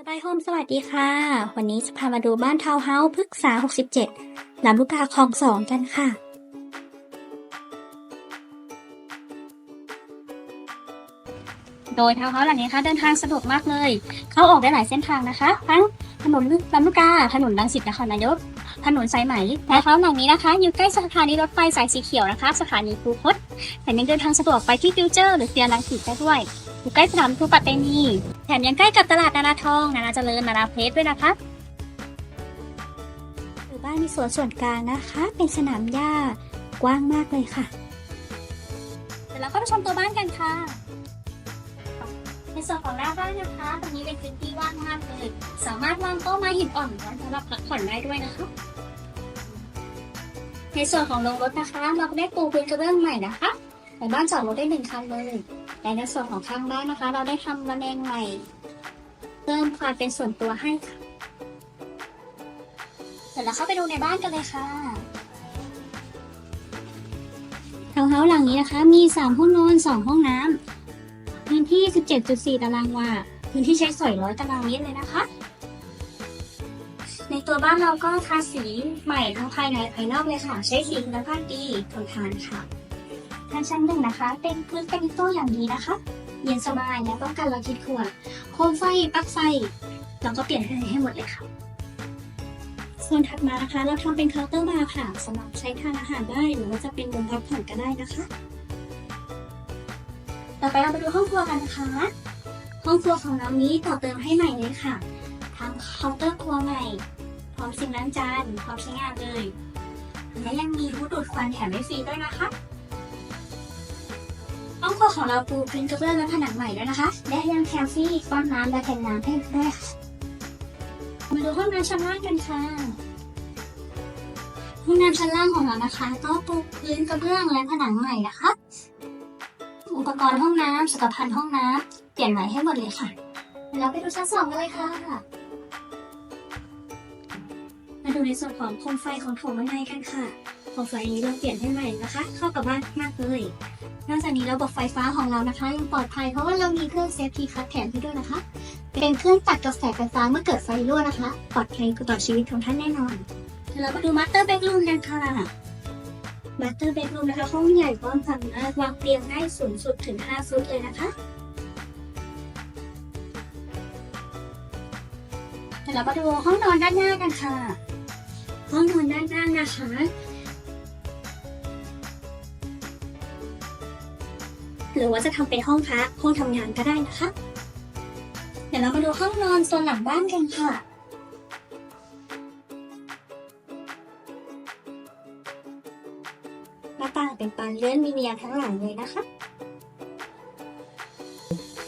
สบายโฮมสวัสดีค่ะ วันนี้จะพามาดูบ้านทาวน์เฮาส์พฤกษา 67 ลำลูกกาคลองสองกันค่ะ โดยทาวน์เฮาส์หลังนี้ค่ะเดินทางสะดวกมากเลย เข้าออกได้หลายเส้นทางนะคะ ทั้งถนนลำลูกกา ถนนรังสิตนครนายก ถนนสายไหมและทาวน์หลังนี้นะคะ อยู่ใกล้สถานีรถไฟสายสีเขียวนะคะ สถานีคูคตแถมยังเดินทางสะดวกไปที่ฟิวเจอร์ หรือเซียรังสิตได้ด้วย อยู่ใกล้สนามทูปัตเตนีแถมยังใกล้กับตลาดนานาทองนานาเจริญนานาเพชรด้วยนะคะหรือบ้านมีสวนส่วนกลางนะคะ เป็นสนามหญ้ากว้างมากเลยค่ะเดี๋ยวเราก็ไปชมตัวบ้านกันค่ะในส่วนของหน้าบ้านนะคะตรงนี้เป็นพื้นที่ว่างมากเลยสามารถวางโต๊ะไม้หินอ่อนไว้สำหรับพักผ่อนได้ด้วยนะคะ ในส่วนของโรงรถนะคะ เราก็ได้ปูพื้นกระเบื้องใหม่นะคะในบ้านจอดรถได้หนึ่งคันเลย และในส่วนของข้างบ้านนะคะ เราได้ทำระแนงใหม่เพิ่มความเป็นส่วนตัวให้ค่ะเดี๋ยวเราเข้าไปดูในบ้านกันเลยค่ะทาวน์เฮาส์หลังนี้นะคะ มี 3 ห้องนอน 2 ห้องน้ำพื้นที่ 17.4 ตารางวา พื้นที่ใช้สอยร้อยตารางเมตรเลยนะคะ ในตัวบ้านเราก็ทาสีใหม่ทั้งภายในภายนอกเลยค่ะ ใช้สีคุณภาพดีทนทานค่ะ ทางชั้นหนึ่งนะคะ เป็นพื้นกระดิโต้อย่างดีนะคะ เย็นสบายและป้องกันเราคิดขวโคมไฟปลั๊กไฟเราก็เปลี่ยนให้ให้หมดเลยค่ะส่วนถัดมานะคะ เราทำเป็นเคาน์เตอร์บาร์ค่ะสำหรับใช้ทานอาหารได้หรือว่าจะเป็นมุมพักผ่อนก็ได้นะคะ ต่อไปเราไปดูห้องครัวกันนะคะ ห้องครัวของเรานี้ต่อเติมให้ใหม่เลยค่ะทำเคาน์เตอร์ครัวใหม่ พร้อมซิงล้างจานพร้อมใช้งานเลย และยังมีรูดูดควันแถมให้ฟรีด้วยนะคะ ครัวของเราปูพื้นกระเบื้องและผนังใหม่ด้วยนะคะ และยังแถมฟรีฟอนน้ำและแทนน้ำให้ด้วยค่ะมาดูห้องน้ำชั้นล่างกันค่ะห้องน้ำชั้นล่างของเรานะคะ ก็ปูพื้นกระเบื้องและผนังใหม่นะคะ อุปกรณ์ห้องน้ำสุขภัณฑ์ห้องน้ำเปลี่ยนใหม่ให้หมดเลยค่ะเดี๋ยวเราไปดูชั้นสองกันเลยค่ะ มาดูในส่วนของโคมไฟของโถงด้านในกันค่ะโคมไฟนี้เราเปลี่ยนให้ใหม่นะคะ เข้ากับบ้านมากเลยนอกจากนี้ระบบไฟฟ้าของเรานะคะยังปลอดภัยเพราะว่าเรามีเครื่องเซฟตี้คัทแถมให้ด้วยนะคะ เป็นเครื่องตัดกระแสไฟฟ้าเมื่อเกิดไฟรั่วนะคะ ปลอดภัยต่อชีวิตของท่านแน่นอนเดี๋ยวเรามาดูมาสเตอร์เบดรูมกันค่ะมาสเตอร์เบดรูมนะคะห้องใหญ่กว้างสามารถวางเตียงได้สูงสุดถึง 5 ฟุตเลยนะคะเดี๋ยวเรามาดูห้องนอนด้านหน้ากันค่ะ ห้องนอนด้านหน้านะคะ หรือว่าจะทำเป็นห้องพักห้องทำงานก็ได้นะคะ เดี๋ยวเรามาดูห้องนอนโซนหลังบ้านกันค่ะหน้าต่างเป็นปานเลื่อนมีเนียทั้งหลังเลยนะคะ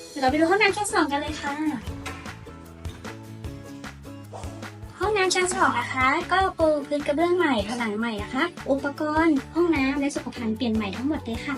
เดี๋ยวเราไปดูห้องน้ำชั้นสองกันเลยค่ะ องน้ำชั้นสองนะคะ ก็ปูพื้นกระเบื้องใหม่ผนังใหม่นะคะ อุปกรณ์ ห้องน้ำและสุขภัณฑ์เปลี่ยนใหม่ทั้งหมดเลยค่ะ